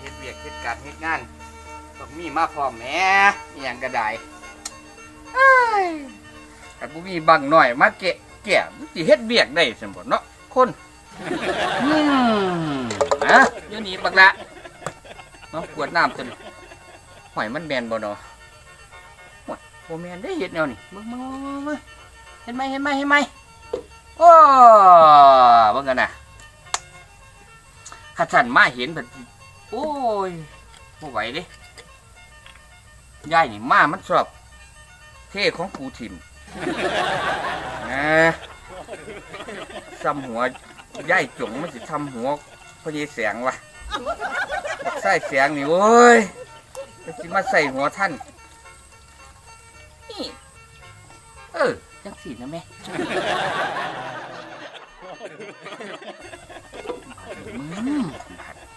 เฮ็ดเวียกเฮ็ดการเฮ็ดงานต้องมีมาพร้อมแหม่อหย่างกระไดเอ้ยแต่บ่มีบังหน่อยมาเกะแก่มันสิเฮ็ดเวียกได้ซั่นบ่เนาะคนอืมนะเดี๋ยวนี้บักละเนาะขวดน้ำตัวนี้หอยมันแมนบ่เนาะหอยบ่แม่นได้เฮ็ดแนวนี้เบิ่งมาเห็นไหมเห็นไหมเห็นไหมโอ้บิ่งกันน่ะข้าฉันมาเห็นแบบ โอ้ยบ่ไหวเด้ยายนี่มามันชอบ เท่ของกูถิ่มนะซ้ำหัวยายจงมันสิทำหัวพอดีแสงวะใส่แสงนี่โอ้ยจะสิมาใส่หัวท่าน นี่ เออ จังสีนะแม่อืมจัง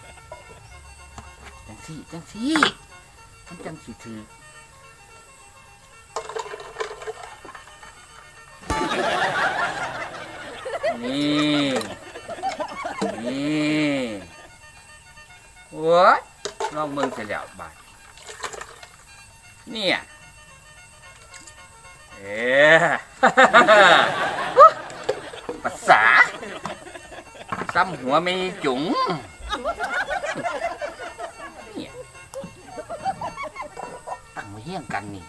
สีจังสีมันจังสีถือนี่นี่โอ้ยลองเมืองเสียแล้วบาดเนี่ยเอ๊ะภาษาซ้ำหัวไม่จุ๋ง เฮี้ยงกันนี่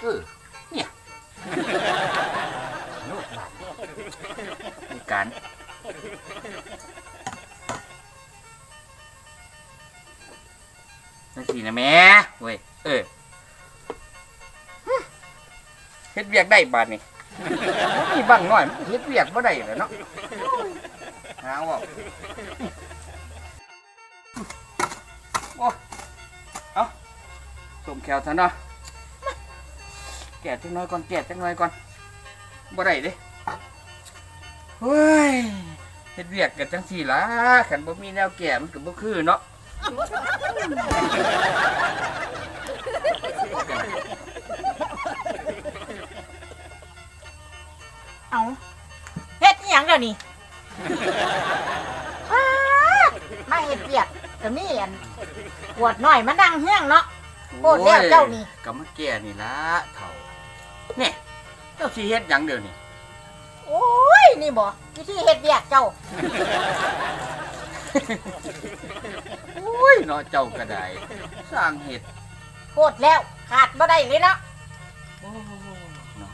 เออ เนี่ยโลกบาดมีการนั่นสินะแม่เว้ย เออเฮ็ดเวียกได้บาดนี่มีบังน้อยเฮ็ดเวียกบ่ได้แหล้วเนาะหาว่าโอ้ สมแขวซะเนาะแก่จังน้อยก่อนแก่จังน้อยก่อนบ่ได้เด้เฮ้ยเฮ็ดเวียกกันจังซี่ล่ะคันบ่มีแนวแก่มันก็บ่คือเนาะเอาเฮ็ดอีหยังเดี๋ยวนี้อ้ามาเฮ็ดเปียกก็มีอันขวดน้อยมาดังเฮี้ยงเนาะ โอ้แล้วเจ้านี่ก็มาแก่นี่ละเถ่าเนี่ยเจ้าสิเฮ็ดหยังเดี๋ยวนี้โอ้ย นี่บ่วิธีเฮ็ดเปียกเจ้า โอ้ยเนาะเจ้าก็ได้สร้างเฮ็ดโคตรแล้วขาดบ่ได้เลยเนาะโอ้เนาะ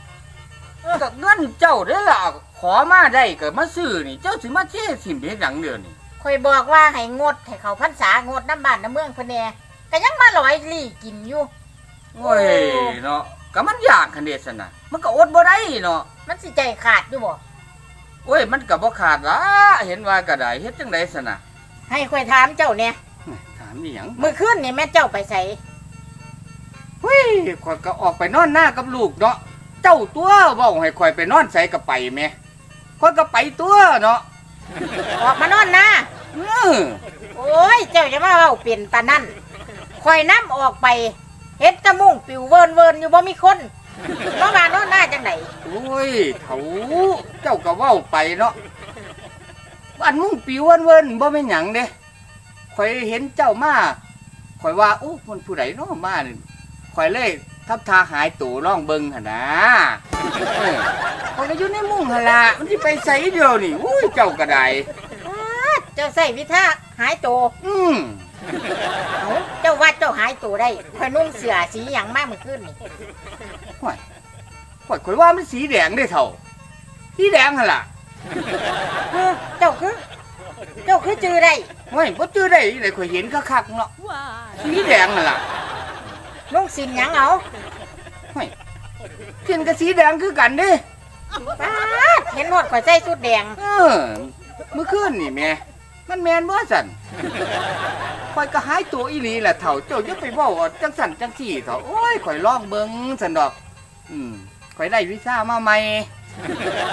ก็เงินเจ้าได้อล่ะขอมาได้ก็มาซื้อนี่ เจ้าสิมาเท่สิมเฮ็ดหยังเดี๋ยวนี้ข่อยบอกว่าให้งดให้เขาพรรษางดน้ำบ้านน้ำเมืองเพิ่นแหน่ ก็ยังมาลอยลี่กินอยู่ โอ้ยเนาะก็มันยากคันเดะซั่นน่ะมันก็อดบ่ได้เนาะมันสิใจขาดอยู่บ่โอ้ยมันก็บ่ขาดละเห็นว่าก็ได้เฮ็ดจังได๋ซั่นน่ะให้ข่อยถามเจ้าเนี่ยถามอีหยังมื้อคืนนี่แม่เจ้าไปไสเฮ้ยข่อยก็ออกไปนอนหน้ากับลูกเนาะเจ้าตัวเว้าให้ข่อยไปนอนใส่ก็ไปแหม่ข่อยก็ไปตัวเนาะออกมานอนนาเออโอ้ยเจ้าจะมาเว้าเปลี่ยนปานนั้น ข่อยน้ำออกไปเฮ็ดแตะมุ่งปิวเวินเวินอยู่บ่มีคนมามานอนหน้าจังไดโอ้ยเถาเจ้าก็เว้าไปเนาะอันมุ่งปิวเวินเวินบ่แม่นหยังเด้ข่อยเห็นเจ้ามาข่อยว่าโอ้คนผู้ใดเนาะมานี่ข่อยเลยทับทาหายตัวร่องเบิ่งหั่นนะเออข่อยก็อยู่ในมุ้งหั่นล่ะมันสิไปไสเดียวนี่อุ้ยเจ้าก็ได้อ๊าดเจ้าใส่วิธาหายตัวอืม เอาเจ้าว่าเจ้าหายตัวได้ข่อยนุ่งเสื้อสีหยังมาเมื่อคืนนี่ข่อยข่อยข่อยว่ามันสีแดงเด้เท่าสีแดงหั่นล่ะเออเจ้าคือ เจ้าคือจือได้เฮ้ยบ่จื้อได้เลยข่อยเห็นคักๆเนาะสีแดงนั่นล่ะนุ่งสินหยังเอาเขียนกับสีแดงคือกันเด้ป๊าดเห็นหมดข่อยใส่ชุดแดง เออเมื่อคืนนี่แม่มันแม่นบ่สั่น ข่อยก็หายตัวอีหลีแหละเฒ่าเจ้าอย่าไปเว้าเอาจังสั่นจังซี่เถาะโอ้ยข่อยลองเบิ่งซั่นดอก อืมข่อยได้วีซ่ามาใหม่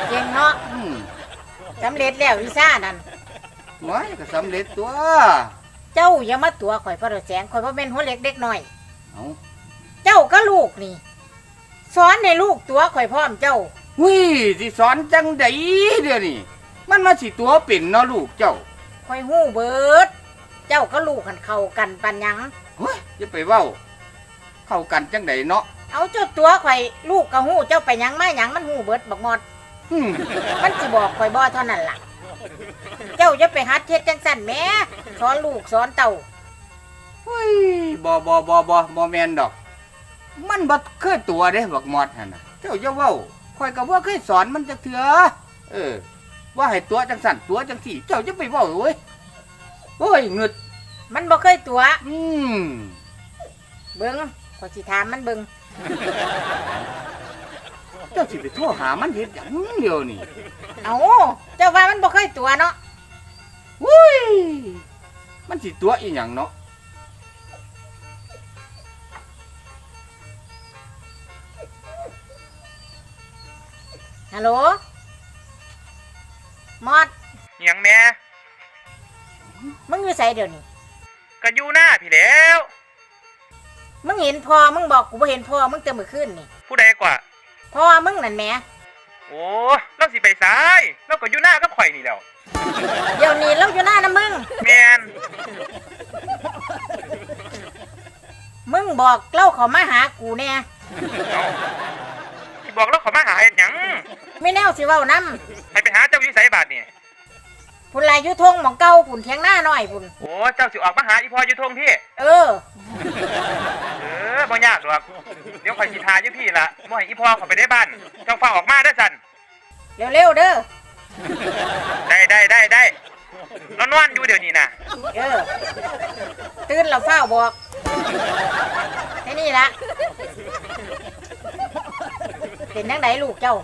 เก่งเนาะอืมสำเร็จแล้ววีซ่านั่นโอ้ยก็สำเร็จตัว เจ้าอย่ามาตัวข่อยพระโดดแสงข่อยบ่เป็นหัวเล็กเด็กน้อย เอ้าเจ้าก็ลูกนี่สอนในลูกตัวข่อยพร้อมเจ้าวิสิสอนจังไดเดี๋ยวนี้มันมาสิตัวเป็นเนาะลูกเจ้าข่อยหู้เบิด เจ้าก็ลูกกันเข้ากันปันหยัง เฮ้ยจะไปเว้า เข้ากันจังไดเนาะเอาเจ้าตัวข่อยลูกก็ฮู้เจ้าไปหยังมาหยังมันฮู้เบิดบักหมอดหึ่มมันสิบอกข่อยบ่เท่านั้นล่ะ เจ้าจะไปหัดเฮ็ดจังซั่นแหม่สอนลูกสอนเต้าเฮ้ยบ่บ่บ่บ่บ่แม่นดอก มันบ่เคยตัวเด้บักมอดหั่นน่ะเจ้าอย่าเว้าข่อยก็บ่เคยสอนมันจักเทื่อเออว่าให้ตัวจังสั่นตัวจังสี่ เจ้าจะไปเว้าเว้ย โอ้ยเงึดมันบ่เคยตัว อืมเบิ่งข่อยสิถามมันเบิ่งเจ้าสิไปโทรหามันเฮ็ดหยังเดียวนี่เอาเจ้าว่ามันบ่เคยตัวเนาะวุ้ยมันสิตัวอีหยังเนาะฮัลโหลมอดหยังแม่ มึงอยู่ไสเดี๋ยวนี้ ก็อยู่หน้าพี่แหล้ว มึงเห็นพ่อมึงบอกกูบ่เห็นพ่อมึงแต่มื้อคืนนี่ผู้ใดกว่า พ่อมึงนั่นแหมโอ้เราสิไปซ้ายเราก็อยู่หน้ากับข่อยนี่แหล้วเดี๋ยวนี้เราอยู่หน้านะมึง แมนมึงบอกเล่าเขามาหากูแน่เอาสิบอกเราเขอมาหาเฮ็ดหยัง ไม่แน่วสิเว้านํให้ไปหาเจ้าอยู่ไสบาดนี่ พุ่นลายอยู่ทงหมองเก่าพุ่นเทียงหน้าน้อยพุ่นโอ้เจ้าสิออกมาหาอีพ่ออยู่ทงพี่ เออ เออบ่ยากหรอกเดี๋ยวข่อยสิทาอยู่พี่ละบ่ให้อีพ่อเขาไปได้บ้านเจ้าฟ้าออกมาเด้อสันเร็วๆเด้อได้ได้ได้ได้นอนนอนอยู่เดี๋ยวนี้นะเออ ตื่นแล้วเฝ้าบอกแค่นี้ละเป็นจังไดลูกเจ้า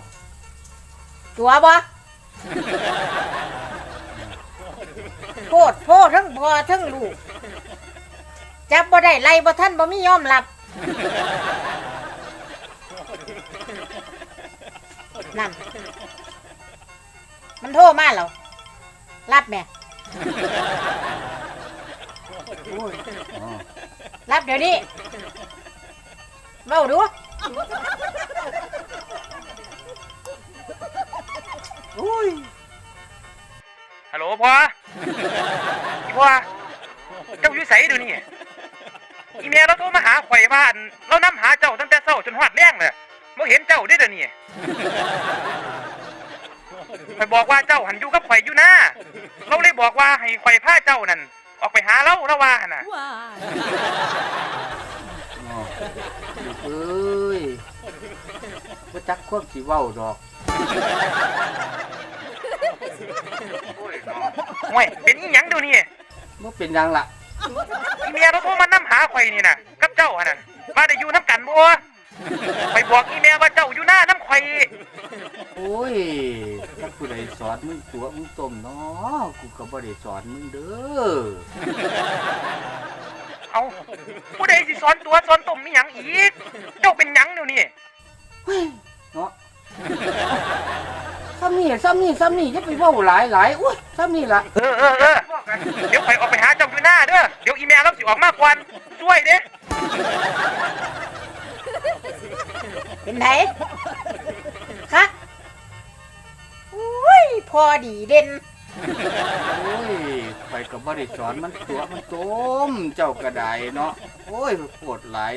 ตัวบ่ โพดโพดทั้งพ่อทั้งลูก จับบ่ได้ไล่บ่ท่านบ่มียอมรับนั่น มันโทรมาแล้วรับแม่โอ้ยอ๋อรับเดี๋ยวนี้เมาดูโอ้ย ฮัลโหลพ่ออีพ่อเจ้าอยู่ไสเดี๋ยวนี้อีเมียเราโทรมาหาข่อยว่าอั่นเรานํหาเจ้าตั้งแต่เช้าจนฮอดแลงเลยบ่เห็นเจ้าเด้อเดี๋ยวนี้ข่อยบอกว่าเจ้าหันอยู่กับข่อยอยู่นะเราเลยบอกว่าให้ข่อยพาเจ้านั่นออกไปหาเราแล้วว่าหั่นน่ะอ๋อลูกเอ้ยบ่จักความสิเว้าดอกโอ้ยน้อง ห่วยเป็นอีหยังเดี๋ยวนี้บ่เป็นหยังล่ะอีเมียเราโทรมานํหาข่อยนี่น่ะกับเจ้าหั่นน่ะว่าได้อยู่นํกันบ่ไปบอกอีเมียว่าเจ้าอยู่หน้าน้ำข่อยโอ้ยถ้าผู้ใดสอนมึงตัวมึงต้มเนาะกูก็บ่ได้สอนมึงเด้อเอาผู้ใดสิสอนตัวสอนตมมีหยังอีก เจ้าเป็นหยังเดี๋ยวนี้เนาะซ้ำ นี่ซ้ำนี่ซ้ำนี่จะไปเว้าหลายหลายอุ้ยซ้ำนี่ล่ะเออเออเออเดี๋ยวข่อยออกไปหาเจ้าอยู่หน้าเด้อเดี๋ยวอีเมียเราสิออกมากกวนช่วยเด้เป็นไงคะอุ้ยพอดีเด่นโอ้ยไปก็บ่ได้สอนมันตัวมันต้มเจ้าก็ได้เนาะโอ้ยปวดหลาย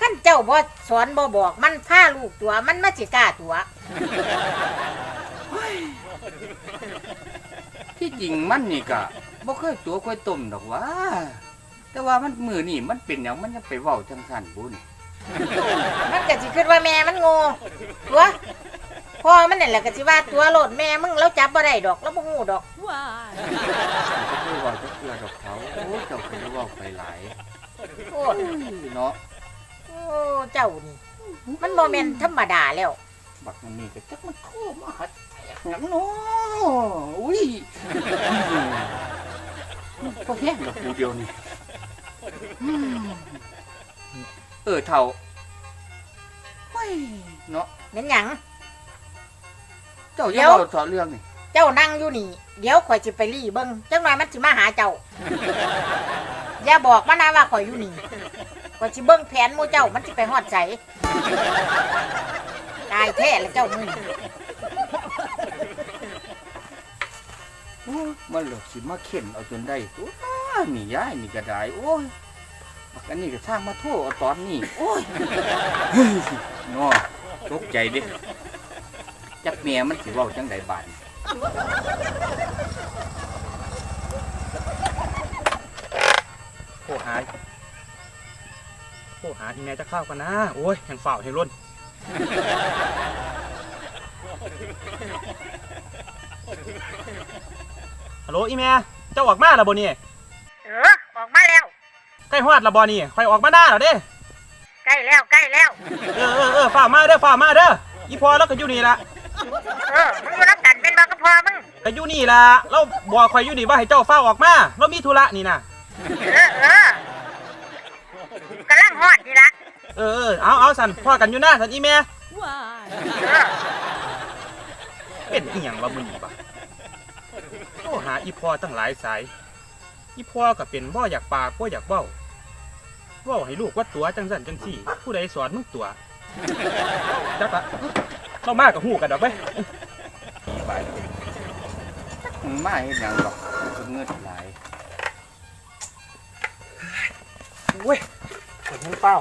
ขั้นเจ้าบ่สอนบ่บอกมันพาลูกตัวมันมาสิกล้าตัว ที่จริงมันนี่ก็บ่เคยตัวเคยต้มดอกว่า แต่ว่ามันมือนี่มันเป็นหยังมันยังไปเว้าจังซั่นบุนี่มันก็สิคิดว่าแม่มันโง่ตัวพ่อมันนั่นแหละก็สิว่าตัวโลดแม่มึงแล้วจับบ่ได้ดอกแล้วบ่ฮู้ดอกก็เคยเว้าจักเทื่อดอกเขาโอ้ยเจ้าก็ได้เว้าไปหลายโอ้โอ้ยเนาะโอ้เจ้านี่มันบ่แม่นธรรมดาแล้ว บักมันนี่ก็จักมันโคมาหัด หยังเนาะอุ้ยก็แห้งดอกกูเดียวนี่อืมเออเท่าเฮ้ยเนาะเป็นหยัง เจ้าเดี๋อย่ายวเล่าสอนเรื่องนี่เจ้านั่งอยู่นี่ เดี๋ยวข่อยสิไปรีเบิ่งจังหน่อยมันสิมาหาเจ้า อย่าบอกมันนะว่าข่อยอยู่นี่ข่อยสิเบิ่งแผนหมู่เจ้ามันสิไปฮอดไสตายแท้แล้วเจ้ามึง มันหลือสิมาเข็นเอาจนได้ตัวนี่ย้ายนี่ก็ไดโอ้ยบักอันนี้ก็สร้างมาโทษเอาตอนนี้ โอ้ยน้อตกใจเดิจักเมียมันสิเว้าจังไดบานี้โทรหายโทรหาอีแม่จะเข้ากันนะ โอ้ยแห่งฝ่าวแห่งล้น ฮัลโหลอีแม่เจ้าออกมาแล้วบ่นี่เออออกมาแล้วใกล้ฮอดแล้วบ่นี่ค่อยออกมาหน้าแล้วเด้ ใกล้แล้วใกล้แล้วเออเออเออฝ่าวมาเด้อฝ่าวมาเด้ออีพอแล้วก็อยู่นี่ละเออมึงอยู่รับกันเป็นบ้าก็พอมึงก็อยู่นี่ละเราบอกข่อยอยู่นี่ว่าให้เจ้าฝ้าวออกมาเรามีธุระนี่นะเออเออกำลังฮอดดีละเออเออเอาเอาสันพ่อกันอยู่หน้าสันอีแม่เออเป็นอีหยังวะมึงนี่ปะโทรหาอีพอตั้งหลายสาย อีพอก็เป็นบ่อยากปากบ่อยากเบ้าเว้าให้ลูกว่าตัวจังสันจังสี่ ผู้ใดสอนมึงตัวจักละเรามากกับหูกันดอกไปบาดนี้จักมันมาเฮ็ดหยังดอกมันก็เงินหลายโอ้ยขนเฝ้า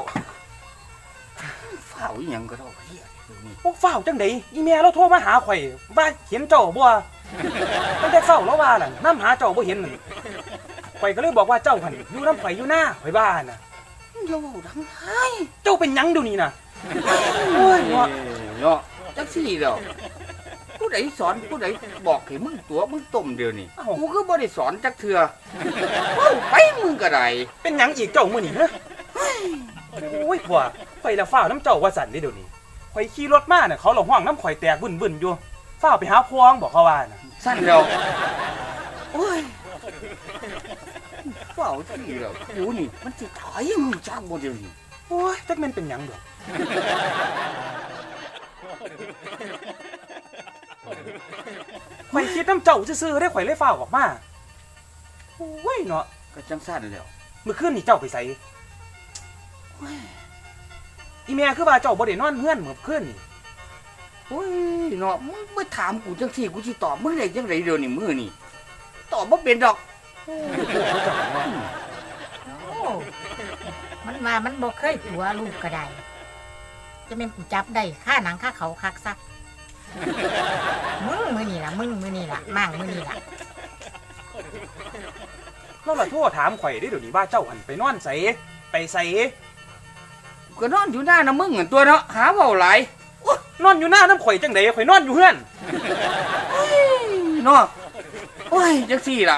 ฝ้าวอีหยังก็ดอกเฮียเดี๋ยวนี้พวกเฝ้าจังไดอีแม่เราโทรมาหาข่อยว่าเห็นเจ้าบ่ ตั้งแต่เฝ้าแล้วว่าน่ะน้ำหาเจ้าบ่เห็นนั่นข่อยก็เลยบอกว่าเจ้าหันอยู่น้ำข่อยอยู่หน้าข่อยบ้านน่ะอย่าเว้าดังไห้เจ้าเป็นหยังเดูนี่น่ะโอ้ยเนาะเนาะจังซี่ดอกผู้ใดสอนผู้ใดบอกให้มึงตัวมึงต้มเดียวนี่เอ้ากูคือบ่ได้สอนจักเทื่อเว้าไปมึงก็ได้เป็นหยังอีกเจ้ามื้อนี้ฮะโอ้ยพ่อข่อยละฟ้าวน้ำเจ้าว่าสั่นเด้เดี๋ยวนี้ข่อยขี่รถมาน่ะเขาละห้องน้ำข่อยแตกบึ้นๆอยู่ ฟ้าวไปหาพวงบอกเขาว่าน่ะสั้นแล้วโอ้ยเฝ้าที่แล้วกูนี่มันสิตายมึงจักบ่เดียวนี้โอ้ยจักแม่นเป็นหยังดอกข่อยคิดน้ำเจ้าซื่อๆได้ข่อยเลยฟ้าวออกมาโอ้ยเนาะก็จังสั้นแล้วเมื่อคืนนี่เจ้าไปใส่อีแม่คือว่าเจ้าบ่ได้นอนเฮือนเมื่อคืนนี่ โอ้ยเนาะมึงมาถามกูจังซี่กูสิตอบมึงได้จังไดเดี๋ยวนี้มื้อนี่ตอบบ่เป็นดอกโอ้มันมามันบอกเคยตัวลูกก็ได้จะเป็นกูจับได้ค่าหนังค่าเขาคักซักมึงมือนี่ล่ะมึงมือนี่ล่ะมั่งมือนี่ล่ะเราละโทรถามข่อยได้เดี๋ยวนี้ว่าเจ้าหันไปนอนใส่ไปใส่กูก็นอนอยู่หน้านะมึงหั่นตัวเนาะหาเว้าหลาย นอนอยู่หน้าน้ำข่อยจังไดข่อยนอนอยู่เฮือนเนาะโอ้ยจังซี่ล่ะ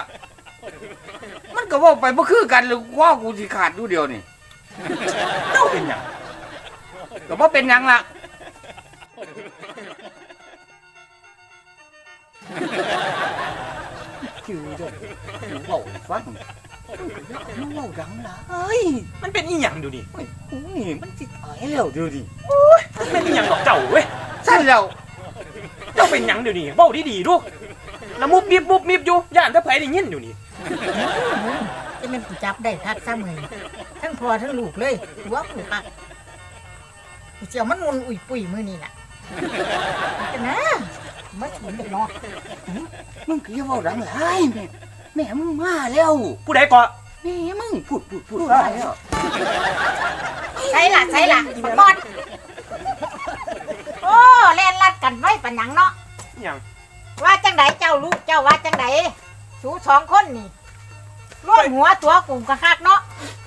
มันก็เว้าไปบ่คือกันเลยว่ากูสิขาดดูเดียวนี่เจ้าเป็นหยังก็บ่เป็นหยังล่ะจือเด้อกูเว้าให้ฟัง มึงเว้าดังหลายมันเป็นอีหยังเดูนี่โอ้ยกูนี่มันสิตายแล้วเดี๋ยวนี้มันเป็นอีหยังดอกเจ้าเว้ยสั่นแล้วเจ้าเป็นหยังเดี๋ยวนี้เว้าดีๆดูแล้วมุบมิบมุบมิบอยู่ย่านถ้าไผได้ยินอยู่นี่มึงจะเป็นกูจับได้คักซะมือนี่ทั้งพ่อทั้งลูกเลยหัวกูคักกูเจียวมันมุนอุ่ยปุยมือนี่ล่ะมันจะนะมาฉุนเด็กเนาะมึงก็อย่าเว้าดังหลายแม่แม่มึงมาแล้วผู้ใดก็แม่มึงพูดพูดพูดมาแล้วใช่ล่ะใช่ล่ะบักบอดโอ้เล่นลัดกันไว้ปัญญังเนาะอีหยังว่าจังไดเจ้าลูกเจ้าว่าจังไดสูสองคนนี่ร่วมหัวตัวกลุ่มกะคักเนาะ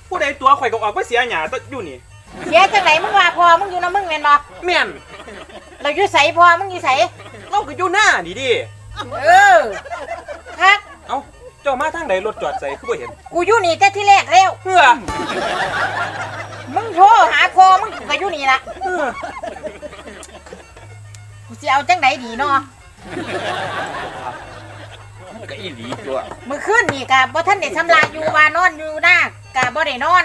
ผู้ใดตัวข่อยก็ออกมาเสียหยาตัวอยู่นี่เสียจังไดมึงว่าพอมึงอยู่นะมึงแม่นบ่แม่นเราอยู่ใสพอมึงอยู่ใสเราก็อยู่หน้านี่ดิเออคัก เอ้าเจ้ามาทางใดรถจอดใส่คือบ่เห็นกูอยู่นี่แต่ที่แรกแล้วเพื่อมึงโทรหาพอมึงกูก็อยู่นี่ละเพื่อกูสิเอาจังไดดีเนาะมันก็อีหลีตัวมื้อคืนนี่กะบ่ทันได้ทำลายอยู่ว่านอนอยู่หน้ากะบ่ได้นอน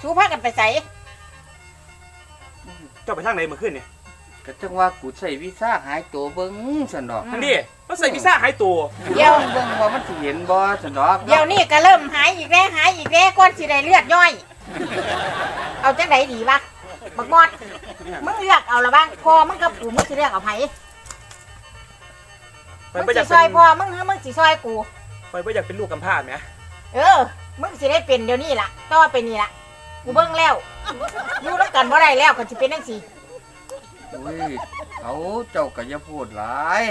ชูพากันไปใสเจ้าไปทางไหนเมื่อคืนนี่ ก็จังว่ากูใส่วีซ่าหายตัวเบิ่งซั่นดอกทันดิเราใส่พิซซ่าหายตัวกูลองเบิ่งว่ามันสิเห็นบ่ซั่นดอกเดี๋ยวนี้ก็เริ่มหายอีกแล้วหายอีกแล้วก่อนสิได้เลือดย่อย เอาจังไดดีวะบักมอดมึงเลือกเอาละบ้างพอมึงกับกูมึงสิเลือกเอาไผไปมึงบ่อสิยากซเป็อยนพอมึงหรือมึงสิซอยกูไปบ่อยากเป็นลูกกำพร้าไหมเออมึงสิได้เป็นเดี๋ยวนี้ล่ะต่อไปนี่ล่ะกูเบิ่งแล้วอยู่แล้วกันบ่ได้แล้วก็สิเป็นจังซี่ อุ้ยเขาเจ้าก็อย่าพูดหลาย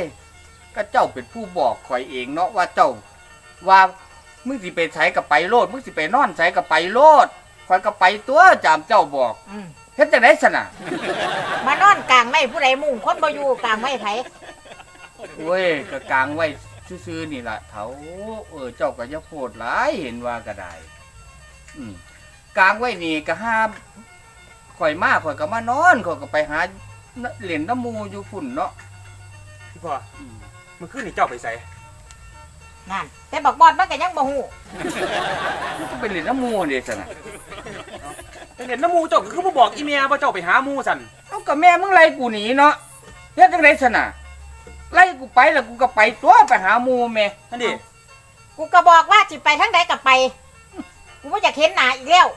ก็เจ้าเป็นผู้บอกข่อยเองเนาะว่าเจ้า ว่ามึงสิไปใช้กับไปโลดมึงสิไปนอนใช้กับไปโลดข่อยก็ไปตัวจามเจ้าบอกอืมเฮ็ดจังได๋สนะมานอนกลางไม้ผู้ใดมุ่งคนบ่อยู่กลางไม้ไผโอ้ยก็กางไว้ซื่อๆนี่ล่ะเถาเออเจ้าก็อย่าพูดหลายเห็นว่าก็ได้อืมกางไว้นี่ก็ห้ามข่อยมาข่อยก็มานอนข่อยก็ไปหา เหรียญน้ำมูอยู่ฝุ่นเนาะพี่พ่ออืมมันขึ้นนี่เจ้าไปใส่นั่นแต่บักบอดมันก็ยังบ่ฮู้มันก็เป็นเหรียญน้ำมูเด้สนะแต่เห็นน้ำหมูเจ้าก็คือบ่บอกอีเมียว่าเจ้าไปหาหมูสั่นเอากับแม่มึงไล่กูหนีเนาะเฮ็ดจังได๋สนะไล่กูไปแล้วกูก็ไปตัวไปหาหมูแม่นั่นดิกูก็บอกว่าสิไปทางใดก็ไป กูบ่อยากเห็นหน้าอีกแล้ว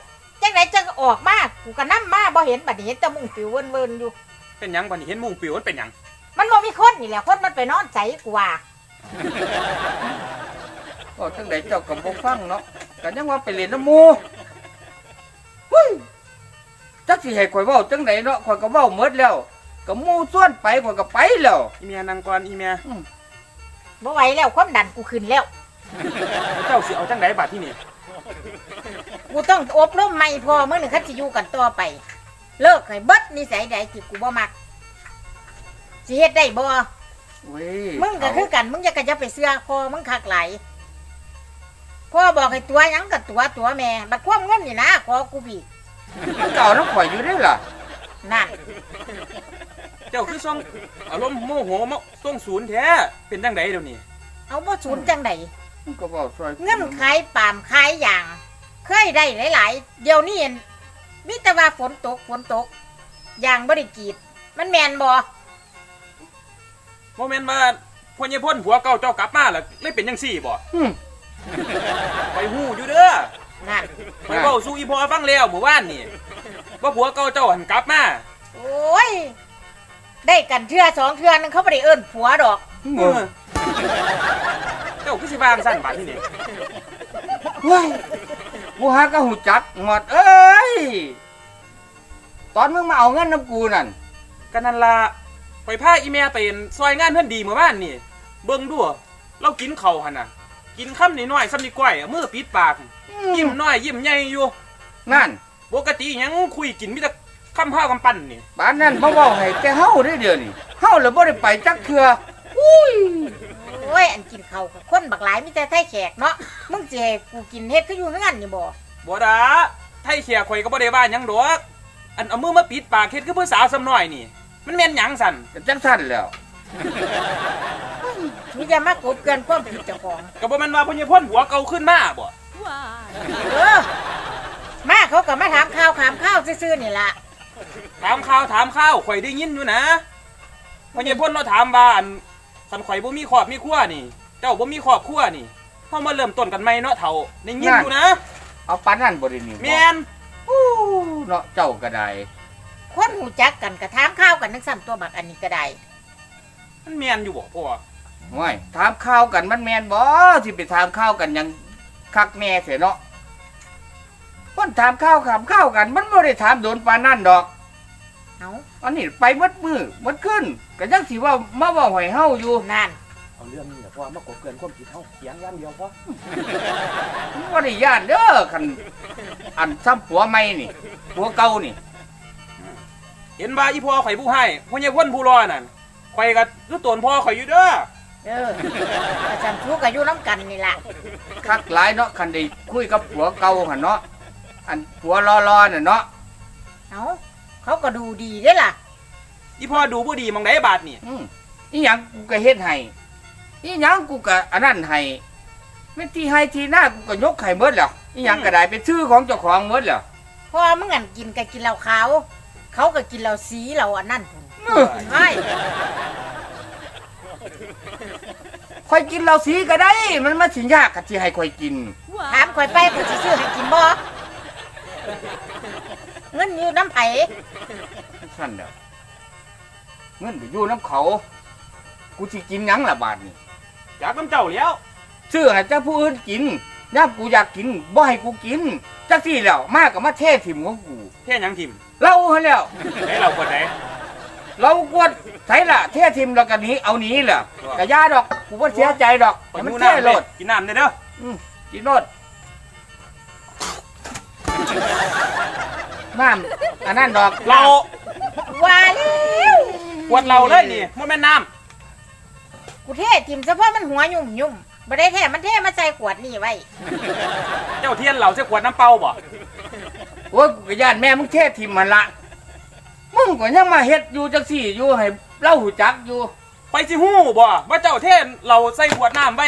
จังไดจังออกมากูก็นำมาบ่เห็นบัดนี้เห็นแต่มุ่งปิวเวินๆอยู่ เป็นหยังบัดนี้เห็นหมูปิวมันเป็นหยังมันบ่มีคนนี่แหละคนมันไปนอนใสกูว่า ก็จังไดเจ้าก็บ่ฟังเนาะก็ยังว่าไปเล่นน้ำหมูเฮ้ยจักสิให้ข่อยเว้าจังไดเนาะข่อยก็เว้าหมดแล้วก็หมู่ส่วนไปข่อยก็ไปแล้ว อีเมียนางก่อนอีเมียบ่ไหวแล้วความดันกูขึ้นแล้วแล้ว เจ้าสิเอาจังไดบัดที่นี่ กูต้องอบรมใหม่พอมื้อหนึงคันสิอยู่กันต่อไป เลิกให้เบิดนิสัยใดที่กูบ่มักสิเฮ็ดได้บ่เว้ยมึงก็คือกันมึงอย่าก็จะไปเสื้อพ่อมึงคักไหลายพ่อบอกให้ตัวหยังกับตัวตัวแม่บัดความเงินนี่นะขอกูบีกมันเก่าน้ำข่อยอยู่ได้ล่ะ นั่นเจ้าคือซ่องอารมณ์โมโหมาส่งศูนย์แท้ เป็นจังไดเดี๋ยวนี้เอาบ่ศูนย์จังไดมันก็บอกซอยเงินขายปาล์มขายอย่าง เคยได้หลาย ๆ เดี๋ยวนี้ มีแต่ว่าฝนตกฝนตกอย่างบ่ได้กรีด มันแมนบ่โมเมนต์มาพ่อใหญ่พ่นผัวเก่าเจ้ากลับมาแล้วเลยเป็นจังซี่บ่อืมไปหู้อยู่เด้อนั่นไปเว้าสู่อีพ่อฟังแล้วเมื่อวานนี่ว่าผัวเก่าเจ้าหันกลับมาโอ้ยได้กันเทื่อสองเทื่อนึงเขาบ่ได้เอิ้นผัวดอกเออเจ้าคือสิวางสั่นบาดที่นี่เฮ้ย กูหาก็หูจักหมดเอ้ย ตอนมึงมาเอาเงินน้ำกูนั่นกันนั่นล่ะไปพาอีเมียไปซอยงานเพื่อนดีเมื่อวานนี่ เบิ่งดูเรากินข้าวหั่นน่ะ กินคำน้อยๆซ้ำนี่ก้อยอะมือปิดปาก ยิ้มน้อยยิ้มใหญ่อยู่ นั่นปกติหยังคุยกินมีแต่คำพ้าวกำปั้นนี่บ้านนั่นมาบอกให้แต่เฮาได้เดียวนี่เฮาแล้วบ่ได้ไปจักเทื่อ อุ้ยโอ้ยอันกินข้าวกับคนบักหลายมีแต่ไทยแขกเนาะมึงสิให้กูกินเฮ็ดคืออยู่เฮือนนี่บ่บ่ดาไทยเขียข่อยก็บ่ได้ว่าหยังดอกอันเอามือมาปิดปากเฮ็ดคือผู้สาวซ้ำน้อยนี่ มันแม่นหยังสั่นก็จังสั่นแล้วมึงอย่ามากบเกินความผิดเจ้าของก็บ่แม่นว่าพ่อใหญ่พ่นหัวเก่าขึ้นมาบ่ เออมาเขาก็มาถามข่าวถามข้าวซื่อๆนี่ล่ะถามข่าวถามข้าวข่อยได้ยินอยู่นะพ่อใหญ่พ่นเราถามว่าอัน สันข่อยบ่มีครอบมีครัวนี่ เจ้าบ่มีครอบครัวนี่เฮามาเริ่มต้นกันใหม่เนาะเฒ่าได้ยินอยู่นะเอาปานนั่นบ่ได้นี่แม่นอู้เนาะเจ้าก็ได้คนหูจักกันก็ถามข้าวกันทั้งซ้ำตัวบักอันนี้ก็ได้มันแม่นอยู่บ่พ่อห้วยถามข้าวกันมันแม่นบ่สิไปถามข้าวกันหยังคักแน่เสียเนาะคนถามข้าวถามข้าวกัน มันบ่ได้ถามโดนปานนั่นดอก เอาอันนี้ไปหมดมือหมดขึ้นก็ยังสิว่ามาเว้าให้เฮาอยู่นั่นเอาเรื่องนี้พ่อมากบเกินความผิดเฮาเถียงอย่างเดียวพ่อบ่ได้ย่านเด้อคันอันซ้ำผัวใหม่นี่ผัวเก่านี่เห็นว่าอีพ่อข่อยผู้ให้พ่อใหญ่พ่นผู้รอนั่นข่อยก็คือตนพ่อข่อยอยู่เด้อเออประจำทุกข์ก็อยู่น้ำกันนี่ล่ะคักหลายเนาะคันได้คุยกับผัวเก่าหั่นเนาะอันผัวรอๆน่ะเนาะเอา เขาก็ดูดีเด้อล่ะ อีพ่อดูบ่ดีหมองไดบาดนี่อืมอีหยังกูก็เฮ็ดให้อีหยังกูก็อันนั้นให้แม่นที่ให้ที่หน้ากูก็ยกให้หมดแล้วอีหยังก็ได้เป็นชื่อของเจ้าของหมดแล้วพอมึงอันกินก็กินเหล้าขาวเขาก็กินเหล้าสีเหล้าอันนั้นพุ่นอื้อใช่ข่อยกินเหล้าสีก็ได้ มันมาสิยากก็สิให้ข่อยกิน ถามข่อยไปข่อยสิซื้อให้กินบ่ เงินอยู่น้ำไผสั่นเด้อเงินไปอยู่น้ำเขา กูสิกินหยังล่ะบาดนี้อยากน้ำเจ้าแล้วซื้อให้เจ้าผู้อื่นกินย่ามกูอยากกินบ่ให้กูกินจักซี่แล้วมาก็มาเทถิ่มของกูเท่หยังทิมเล่าให้แล้ว ให้เราคนไหนเรากวดใส่ละเทถิ่มแล้วก็หนี้เอาหนี้แหละกะยาดอกกูบ่เสียใจดอกไปให้มันดูเทน้ำโลเลยดกินน้ำเด้อเด้อ อืมกินโลด น้ำอันนั้นดอกเราว่าแล้วขวดเราเลยนี่มันแม่นน้กูเททิมเฉพาะมันหัวยุ่มยุ่มบ่ได้แท้มันเทมาใส่ขวดนี่ไว้ำเจ้าเทียนเราใส่ขวดน้ำเปล่าบ่โอ้ยกูก็ย่านแม่มึงเทถิ่มมันละมึงก็ยังมาเฮ็ดอยู่จังสี่อยู่ให้เล่าหูจักอยู่ ไปสิฮู้บ่ว่าเจ้าเทียนเราใส่ขวดน้ำไว้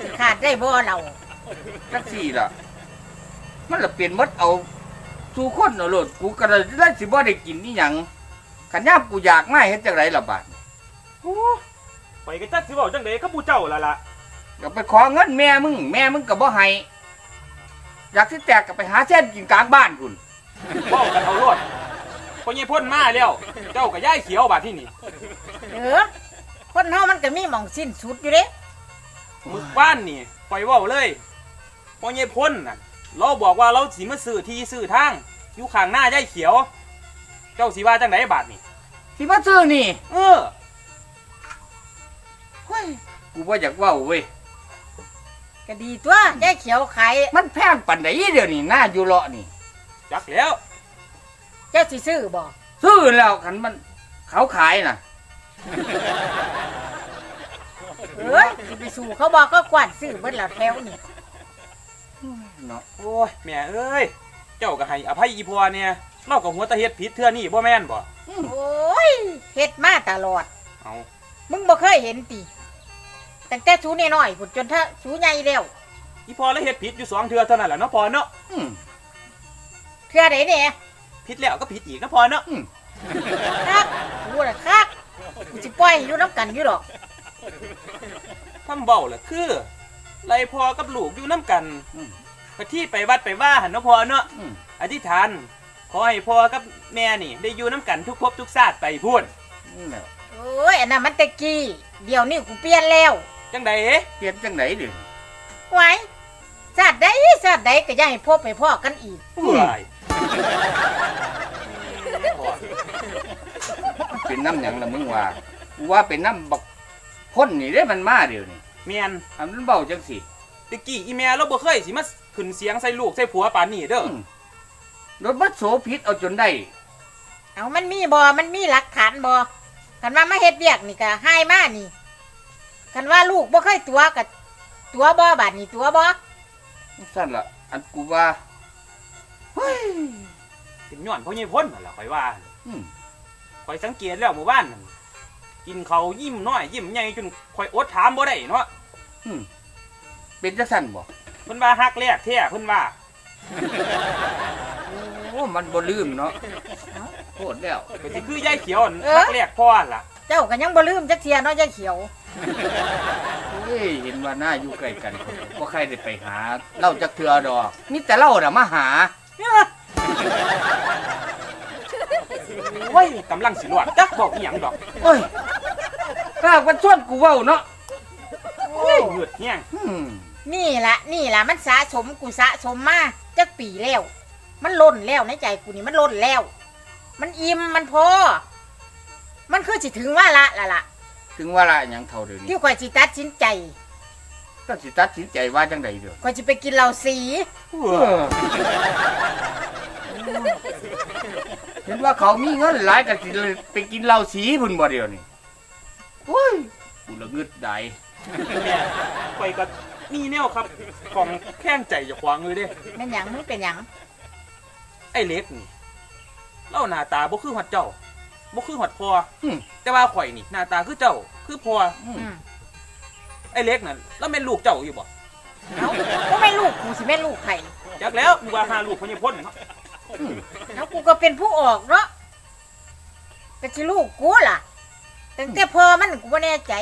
สิขาดได้บ่เราจังสี่ล่ะ มันละเปลี่ยนหมดเอาสู่คนเอาโลดกูก็เลยได้สิบ่ได้กินนี่หยังขันยามกูอยากมาเฮ็ดจังไรล่ะบาดโอ้ไปก็จักสิเว้าจังได๋กับผู้เจ้าล่ะล่ะก็ไปขอเงินแม่มึง แม่มึงก็บ่ให้อยากสิแตกก็ไปหาเส้นกินกลางบ้านคุณเว้ากันเอาโลดพอใหญ่พ่นมาแล้วเจ้าก็ย้ายเขียวบาดที่นี่เออคนเฮามันก็มีหม่องสิ้นสุดอยู่เด้มึกบ้านนี่ปล่อยเว้าเลยพอใหญ่พ่นน่ะ เราบอกว่าเราสิมาซื้อที่ซื้อทางอยู่ข้างหน้าย้ายเขียว เจ้าสิว่าจังไดบาดนี่สิมาซื้อนี่เออเฮ้ยกูบ่อยากเว้าเว้ยก็ดีตัวยายเขียวขายมันแพงปานใดเดี๋ยวนี้หน้าอยู่เลาะนี่จักแล้วเจ้าสิซื้อบ่ซื้อแล้วคันมันเขาขายน่ะเอ้ยสิไปสู่เขาบอกก็กวาดซื้อเบิดแล้วแถวนี่ เนาะโอ้ยแม่เอ้ย เจ้าก็ให้อภัยอีพัวเนี่ยเราก็หัวตะเฮ็ดผิดเทื่อนี่บ่แม่นบ่โอ้ยเฮ็ดมาตลอด เอามึงบ่เคยเห็นติตั้งแต่สูน้อยๆพุ่นจนถ้าสูใหญ่แล้วอีพอแล้วเฮ็ดผิดอยู่สองเทื่อเท่านั้นแหละเนาะพอเนาะอืมเทื่อใดแหน่ผิดแล้วก็ผิดอีกนะพอเนาะอืมคักกูน่ะคักกูสิปล่อยให้อยู่น้ำกันอยู่ดอกทำเบ้าล่ะคือ ไล่พอกับลูกอยู่น้ำกันอืมไปที่ไปวัดไปว่าหันเนาะพอเนาะอืมอธิษฐานขอให้พ่อกับแม่นี่ ได้อยู่น้ำกันทุกภพทุกชาติไปพูดนี่แหละโอ้ยอันนั้นมันแตะกี้เดี๋ยวนี้กูเปลี่ยนแล้วจังใดเปลี่ยนจังไหนดิไว้ชาติใดชาติใดก็อย่าให้พบไปพ่อกันอีกว้ายเป็นน้ำหยังละมึงว่ากูว่าเป็นน้ำบักพ่นนี่เด้มันมาเดี๋ยวนี้ เมียนอันนั้นเบาจังสิตะกี้อีแม่เราบ่เคยสิมาขึ้นเสียงใส่ลูกใส่ผัวปานนี้เด้ออืมรถบัสโสพิษเอาจนได้ เอามันมีบ่มันมีหลักฐานบ่กันว่ามาเฮ็ดเวียกนี่ก็ให้มานี่ กันว่าลูกบ่เคยตัวกับตัวบ่บาดนี่ตัวบ่สั้นละอันกูว่าเฮ้ยเป็นย้อนพ่อใหญ่พ้นนั่นล่ะข่อยว่าอืมข่อยสังเกตแล้วหมู่บ้านนั่นกินเขาวยิ้มน้อย ยิ้มใหญ่จนข่อยอดถามบ่ได้เนาะ อืมเป็นจังสั้นบ่เพิ่นว่าฮักแรกแท้เพิ่นว่า โอ้มันบ่ลืมเนาะโคตรแล้วก็สิคือยายเขียวนั่นฮักแรกพ่อล่ะเจ้าก็ยังบ่ลืมจักเทียเนาะยายเขียว เฮ้ยเห็นว่าหน้าอยู่ใกล้กันก็ใครได้ไปหาเล่าจักเทือดอกนี่แต่เล่าน่ะมาหา โอ้ยกำลังสิรอดจักบอกอีหยังดอก โอ้ยกล้ากันชวนกูเว้าเนาะโอ้ ยเหงือดแห้งอืมนี่ละนี่ละมันสะสมกูสะสมมาจักปีแล้ว มันล้นแล้วในใจกูนี่มันล้นแล้ว มันอิ่มมันพอ มันคือสิถึงว่าละละละถึงว่าละหยังเท่าเดี๋ยวนี้ที่ข่อยสิตัดสินใจก็สิตัดสินใจว่าจังใดเด้อข่อยสิไปกินเหล้าสีเออเห็นว่าเขามีเงินหลายก็สิเลยไปกินเหล้าสีพุ่นบ่เดียวนี่โอ้ยกูละงึดได้ แม่ข่อยก็มีแนวครับของแข้งใจจะขวางเลยเด้ แม่นหยังมึงเป็นหยังไอ้เล็กนี่เล่าหน้าตาบ่คือหัดเจ้าบ่คือหัดพออืมแต่ว่าข่อยนี่หน้าตาคือเจ้าคือพออืมอืมไอ้เล็กนั่นแล้วเป็นลูกเจ้าอยู่บ่เอ้าก็ไม่ลูกกูสิแม่นลูกไผจักแล้วมึงว่าหาลูกพญาพ่นเนาะอืมแล้วกูก็เป็นผู้ออกเนาะแต่สิลูกกูล่ะตั้งแต่พอมันกูบ่แน่ใจ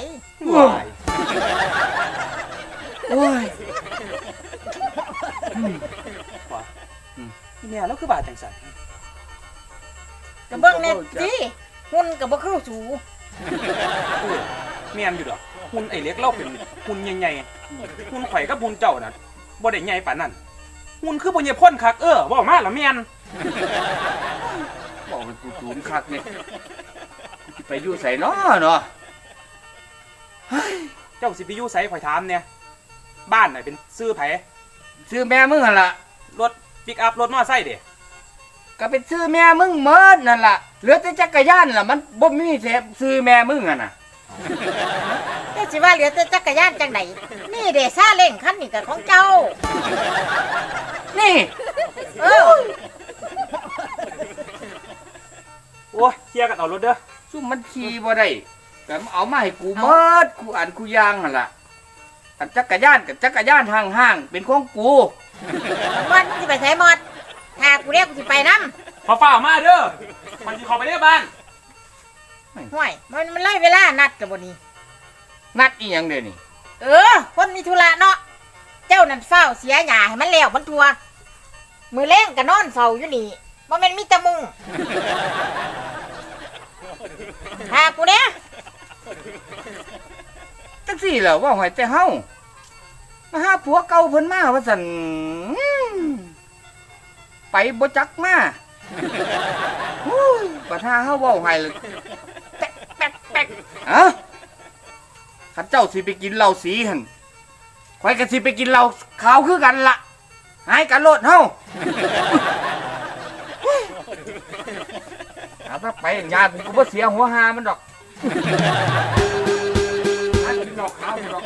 ว้าย โอ้ยว่าอีแม่แล้วคือบาดจังสันก็เบิ่งแน่สิหุ่นก็บ่คือสูเออแม่นอยู่ดอกหหุ่นไอ้เล็กเราเป็นหุ่นใหญ่ๆหุ่นข่อยกับหุ่นเจ้าน่ะบ่ได้ใหญ่ปานนั้นหุ่นคือบ่ใหญ่พ่นคักเออเว้ามาละแม่นบอกเป็นกูจูนคักเนี่ยสิไปอยู่ใส่น้อเนาะ เจ้าสิไปอยู่ไสข่อยถามเนี่ยบ้านน่ะเป็นซื้อไผซื้อแม่มึงหั่นล่ะรถปิกอัพรถมอไซค์เด้ก็เป็นซื้อแม่มึงเมิดนั่นล่ะเหลือแต่จักรยานล่ะมันบ่มีแถมซื้อแม่มึงอะน่ะเจ้าสิว่าเหลือแต่จักรยานจังไหนนี่เดซ่าเล่งคันนี่กับของเจ้า นี่เออโอ้ยเคลียร์กันเอารถเด้อซุ่มมันขี่บ่ได้ ก็เอามาให้กูเมิดกูอ่านกูยางหั่นล่ะอันจักรยานกับจักรยานห่างๆเป็นของกูมอดมึงสิไปใช้มอดถ้ากูเรียกกูสิไปน้พอฝ้ามาเด้อมันสิเข้าไปในบ้านำห่วยมันมันไล่เวลานัดกับบนี้ นัดอีหยังเด้นี่เออ คนมีธุระเนาะ เจ้านั่นเฝ้าเสียหยาให้มันแล้วมันทัว มือเล่งกับนอนเฝ้าอยู่นี่บ่แม่นมีแตะมุงถ้ากูเนี่ย จังซี่แหล้วว่าหอยแต่เฮามาหาผัวเก่าเพิ่นมาว่าซั่นอื้อไปบ่จักมาฮู้ยบัดหาเฮาเว้าให้เลยแป๊กแป๊กแป๊กอ้าข้าเจ้าสิไปกินเหล้าสีหั่นข่อยก็สิไปกินเหล้าขาวคือกันละหายกันโลดเฮาเอาถ้าไปญาติกูบ่เสียหัวหามันดอก อันนี้หลอกเขาวมันดอก